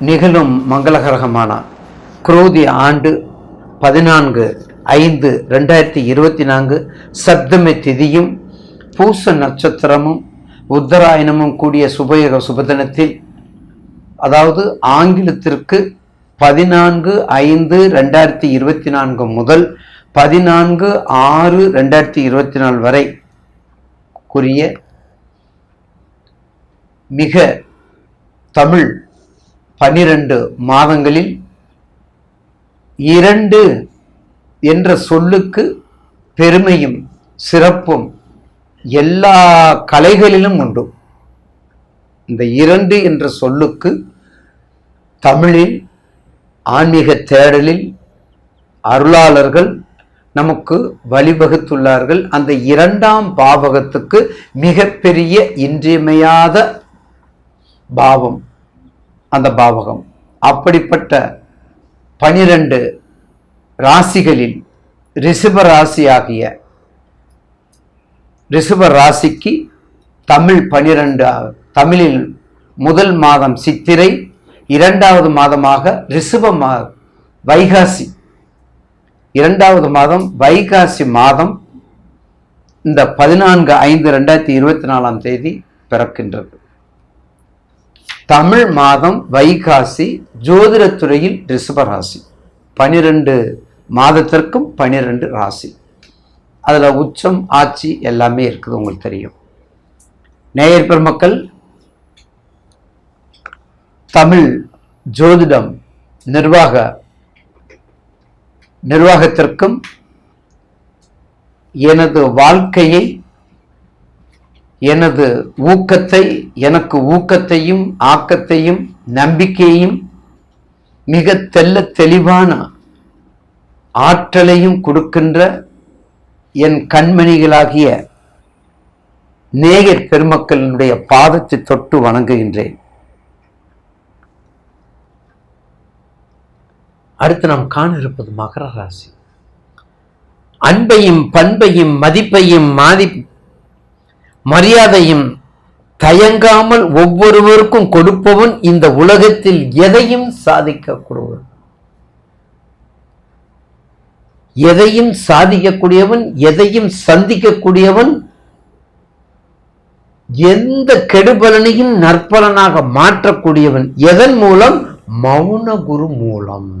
நிகழும் மங்களகரகமான குரோதி ஆண்டு பதினான்கு ஐந்து ரெண்டாயிரத்தி இருபத்தி நான்கு சப்தமி திதியும் பூச நட்சத்திரமும் உத்தராயணமும் கூடிய சுபயோக சுபதினத்தில் அதாவது ஆங்கிலத்திற்கு பதினான்கு ஐந்து ரெண்டாயிரத்தி இருபத்தி நான்கு முதல் பதினான்கு ஆறு ரெண்டாயிரத்தி இருபத்தி நாலு வரை குறிய மிக தமிழ் பனிரெண்டு மாதங்களில் இரண்டு என்ற சொல்லுக்கு பெருமையும் சிறப்பும் எல்லா கலைகளிலும் உண்டு. இந்த இரண்டு என்ற சொல்லுக்கு தமிழில் ஆன்மீக தேடலில் அருளாளர்கள் நமக்கு வழிவகுத்துள்ளார்கள். அந்த இரண்டாம் பாவகத்துக்கு மிகப்பெரிய இன்றியமையாத பாவம். அந்த பாவகம். அப்படிப்பட்ட பனிரெண்டு ராசிகளில் ரிஷப ராசியாகிய ரிஷப ராசிக்கு தமிழ் பனிரெண்டு தமிழில் முதல் மாதம் சித்திரை இரண்டாவது மாதமாக ரிஷப மா வைகாசி. இரண்டாவது மாதம் வைகாசி மாதம் இந்த பதினான்கு ஐந்து ரெண்டாயிரத்தி இருபத்தி நாலாம் தேதி பிறக்கின்றது. தமிழ் மாதம் வைகாசி ஜோதிடத்துறையில் ரிஷப ராசி. பனிரெண்டு மாதத்திற்கும் பனிரெண்டு ராசி. அதில் உச்சம் ஆட்சி எல்லாமே இருக்குது உங்களுக்கு தெரியும். நேயர் பெருமக்கள் தமிழ் ஜோதிடம் நிர்வாக நிர்வாகத்திற்கும் எனது வாழ்க்கையை எனது ஊக்கத்தை எனக்கு ஊக்கத்தையும் ஆக்கத்தையும் நம்பிக்கையையும் மிக தெல்ல தெளிவான ஆற்றலையும் கொடுக்கின்ற என் கண்மணிகளாகிய நேயர் பெருமக்களினுடைய பாதத்தை தொட்டு வணங்குகின்றேன். அடுத்து நாம் காண இருப்பது மகர ராசி. அன்பையும் பண்பையும் மதிப்பையும் மாதி மரியாதையும் தயங்காமல் ஒவ்வொருவருக்கும் கொடுப்பவன் இந்த உலகத்தில் எதையும் சாதிக்கக்கூடியவன். எதையும் சாதிக்கக்கூடியவன் எதையும் சந்திக்கக்கூடியவன் எந்த கெடுபலனையும் நற்பலனாக மாற்றக்கூடியவன். எதன் மூலம்? மௌன குரு மூலம்.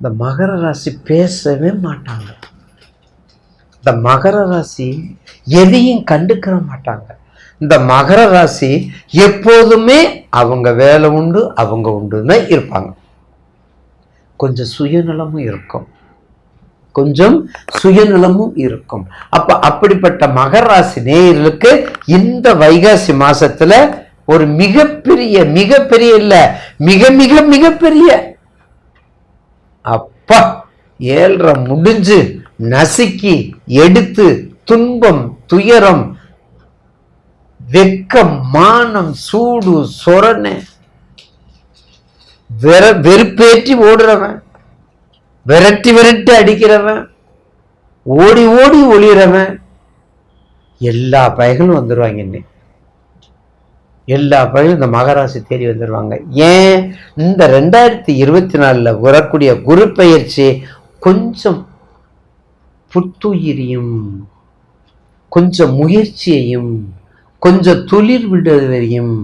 இந்த மகர ராசி பேசவே மாட்டாங்க. இந்த மகர ராசி எதையும் கண்டுக்கிற மாட்டாங்க. இந்த மகர ராசி எப்போதுமே அவங்க வேலை உண்டு அவங்க உண்டுன்னு இருப்பாங்க. கொஞ்சம் சுயநலமும் இருக்கும். கொஞ்சம் சுயநலமும் இருக்கும். அப்ப அப்படிப்பட்ட மகர ராசி நேயர்களுக்கு இந்த வைகாசி மாசத்துல ஒரு மிகப்பெரிய மிகப்பெரிய இல்ல மிக மிக மிகப்பெரிய. அப்பா ஏழ்ற முடிஞ்சு நசுக்கி எடுத்து துன்பம் துயரம் வெக்கம் மானம் சூடு சொரணை வெற வெறுப்பேற்றி ஓடுறவன் விரட்டி விரட்டி அடிக்கிறவன் ஓடி ஓடி ஒளிகிறவன் எல்லா பயகளும் வந்துடுவாங்க இன்னைக்கு. எல்லா பயிலும் இந்த மகராசி தேடி வந்துடுவாங்க ஏன்? இந்த ரெண்டாயிரத்தி இருபத்தி நாலில் வரக்கூடிய குரு பயிற்சி கொஞ்சம் புத்துயிரியும் கொஞ்சம் முயற்சியையும் கொஞ்சம் துளிர் விடுவதையும்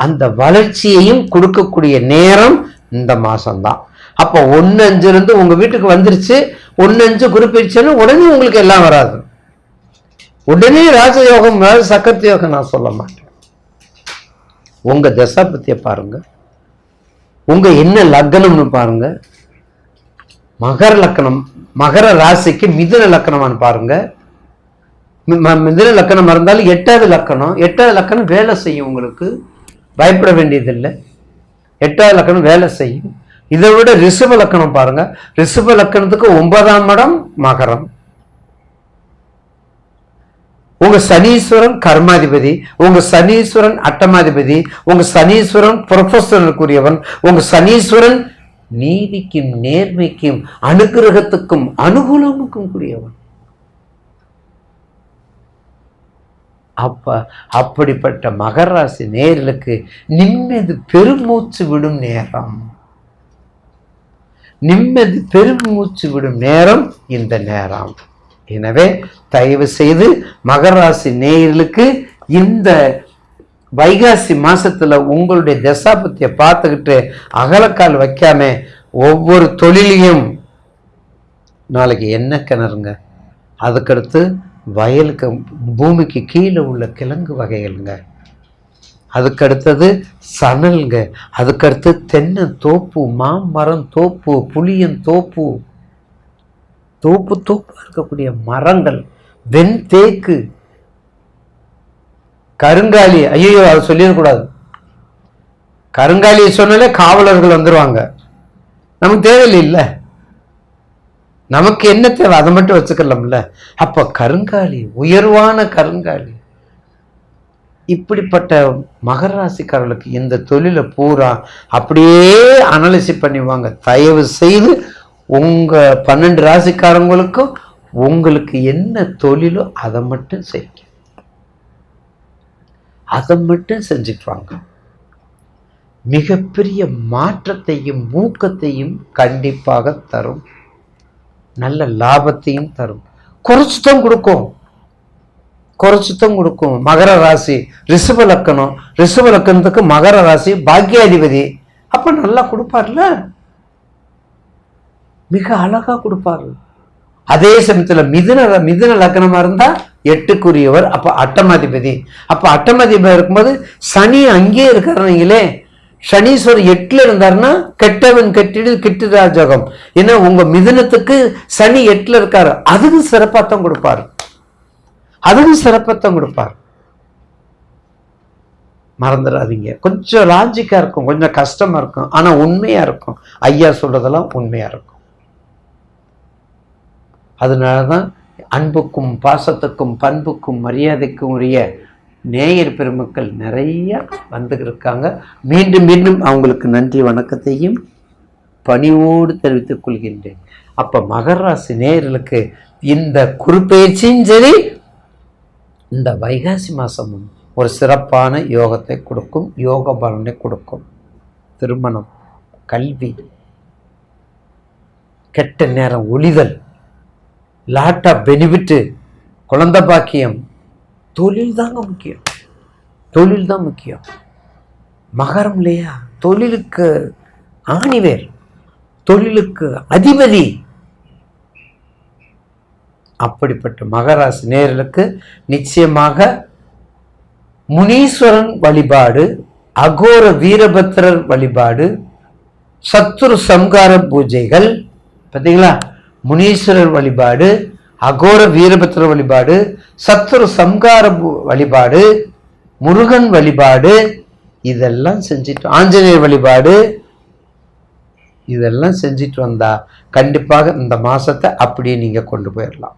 அந்த வளர்ச்சியையும் கொடுக்கக்கூடிய நேரம் இந்த மாதம்தான் அப்போ ஒன்று அஞ்சு இருந்து உங்க வீட்டுக்கு வந்துருச்சு ஒன்று அஞ்சு குறிப்பிடுச்சுன்னு உடனே உங்களுக்கு எல்லாம் வராது. உடனே ராஜயோகம் சக்கரத்து யோகம் நான் சொல்ல மாட்டேன். உங்க தசாபத்திய பாருங்க. உங்க என்ன லக்னம்னு பாருங்க. மகர லக்கணம் மகர ராசிக்கு மிதுன லக்கணமானு பாருங்க. மிதுன லக்கணம் இருந்தாலும் எட்டாவது லக்கணம். எட்டாவது லக்கணம் வேலை செய்யும் உங்களுக்கு. பயப்பட வேண்டியதில்லை. எட்டாவது லக்கணம் வேலை செய்யும். இதை விட ரிஷப லக்கணம் பாருங்க. ரிஷப லக்கணத்துக்கு ஒன்பதாம் இடம் மகரம். உங்க சனீஸ்வரன் கர்மாதிபதி உங்க சனீஸ்வரன் அட்டமாதிபதி உங்க சனீஸ்வரன் ப்ரொஃபஷனலுக்குரியவன் உங்க சனீஸ்வரன் நீதிக்கும் நேர்மைக்கும் அனுகிரகத்துக்கும் அனுகூலமுக்கும் கூடியவன். அப்ப அப்படிப்பட்ட மகராசி நேர்களுக்கு நிம்மதி பெருமூச்சு விடும் நேரம். நிம்மதி பெருமூச்சு விடும் நேரம் இந்த நேரம். எனவே தயவு செய்து மகராசி நேயர்களுக்கு இந்த வைகாசி மாசத்துல உங்களுடைய தசாபத்தியை பார்த்துக்கிட்டு அகலக்கால் வைக்காம ஒவ்வொரு தொழிலையும் நாளைக்கு என்ன கிணறுங்க? அதுக்கடுத்து வயலுக்கு பூமிக்கு கீழே உள்ள கிழங்கு வகைகளுங்க. அதுக்கடுத்தது சணல்ங்க. அதுக்கடுத்து தென்னை தோப்பு மாமரம் தோப்பு புளியன் தோப்பு. தோப்பு தோப்பு இருக்கக்கூடிய மரங்கள் வெண்தேக்கு கருங்காலி ஐயோ அதை சொல்லிடக்கூடாது கருங்காலியை சொன்னாலே காவலர்கள் வந்துருவாங்க. நமக்கு தேவையில்லை இல்லை நமக்கு என்ன தேவை? அதை மட்டும் வச்சுக்கலாம்ல. அப்ப கருங்காலி உயர்வான கருங்காலி. இப்படிப்பட்ட மகராசிக்காரர்களுக்கு இந்த தொழிலை பூரா அப்படியே அனலிசி பண்ணிவாங்க தயவு செய்து உங்க பன்னெண்டு ராசிக்காரங்களுக்கும் உங்களுக்கு என்ன தொழிலோ அதை மட்டும் செய்யுங்க. அதை மட்டும் செஞ்சுக்குவாங்க. மிகப்பெரிய மாற்றத்தையும் ஊக்கத்தையும் கண்டிப்பாக தரும். நல்ல லாபத்தையும் தரும். குறைச்சு தான் கொடுக்கும். குறைச்சு தான் கொடுக்கும். மகர ராசி ரிஷப லக்கணம். ரிஷப லக்கணத்துக்கு மகர ராசி பாக்கியாதிபதி அப்ப நல்லா கொடுப்பார்ல? மிக அழகா கொடுப்பாரு. அதே சமயத்துல மிதுன மிதுன லக்னமா இருந்தா எட்டுக்குரியவர் அப்ப அட்டமாதிபதி. அப்ப அட்டமாதிபதி இருக்கும்போது சனி அங்கேயே இருக்காருங்களே சனீஸ்வரர் எட்டுல இருந்தாருன்னா கெட்டவன் கெட்டிடு கிட்டுதா ராஜகம் ஏன்னா உங்க மிதுனத்துக்கு சனி எட்டுல இருக்காரு. அதுக்கு சிறப்பாத்தான் கொடுப்பாரு. அதுக்கு சிறப்பாத்தான் கொடுப்பார். மறந்துடாதீங்க. கொஞ்சம் லாஜிக்கா இருக்கும். கொஞ்சம் கஷ்டமா இருக்கும். ஆனா உண்மையா இருக்கும். ஐயா சொல்றதெல்லாம் உண்மையா இருக்கும். அதனாலதான் அன்புக்கும் பாசத்துக்கும் பண்புக்கும் மரியாதைக்கும் உரிய நேயர் பெருமக்கள் நிறைய வந்து இருக்காங்க மீண்டும் மீண்டும் அவங்களுக்கு நன்றி வணக்கத்தையும் பணிவோடு தெரிவித்துக் கொள்கின்றேன். அப்போ மகராசி நேயர்களுக்கு இந்த குறிப்பெயர்ச்சியும் சரி இந்த வைகாசி மாதமும் ஒரு சிறப்பான யோகத்தை கொடுக்கும் யோக பலனை கொடுக்கும். திருமணம் கல்வி கெட்ட நேரம் ஒளிதல் லாட்டா பெனிஃபிட்டு குழந்தை பாக்கியம் தொழில் தாங்க முக்கியம். தொழில் தான் முக்கியம். மகரம் இல்லையா? தொழிலுக்கு ஆணிவேர் தொழிலுக்கு அதிபதி. அப்படிப்பட்ட மகராசி நேர்களுக்கு நிச்சயமாக முனீஸ்வரன் வழிபாடு அகோர வீரபத்திரர் வழிபாடு சத்துரு சம்கார பூஜைகள். பார்த்தீங்களா? முனீஸ்வரர் வழிபாடு அகோர வீரபத்திர வழிபாடு சத்துரு சம்கார வழிபாடு முருகன் வழிபாடு இதெல்லாம் செஞ்சுட்டு ஆஞ்சநேயர் வழிபாடு இதெல்லாம் செஞ்சுட்டு வந்தா கண்டிப்பாக இந்த மாசத்தை அப்படியே நீங்க கொண்டு போயிடலாம்